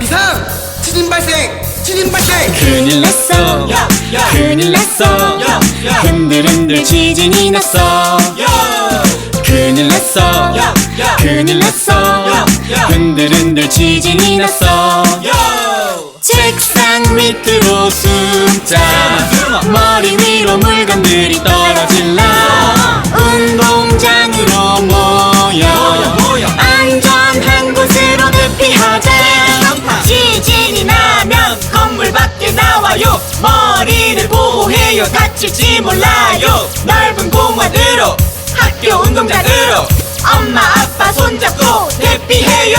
비상 지진 발생 지진 발생 큰일 났어 야, 야. 큰일 났어 야, 야. 흔들흔들 지진이 났어 야, 큰일 났어 야, 야. 큰일 났어 야, 야. 흔들흔들 지진이 났어 야. 책상 밑으로 숨자. 머리 위로 물건들이 떨어질라 운동장으로 모 머리를 보호해요 다칠지 몰라요 넓은 공원으로 학교 운동장으로 엄마 아빠 손잡고 대피해요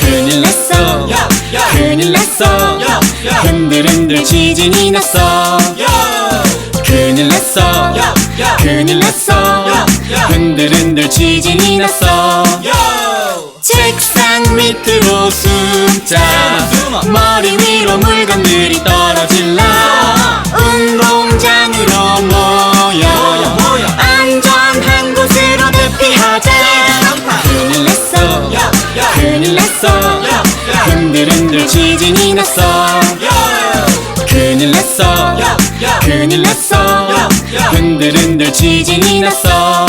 큰일 났어 야, 야. 큰일 났어 야, 야. 흔들흔들 지진이 났어 야, 큰일 났어 야, 야. 큰일 났어 야, 야. 흔들흔들 지진이 났어 야. 책상 밑으로 숨자 숨어. 머리 위로 물건들이 떨 어질라 운동장으로 모여. 안전한 곳으로 대피하자. 큰일 났어. 큰일 났어. 흔들흔들 지진이 났어 야, 큰일 났어. 큰일 났어. 흔들흔들 지진이 났어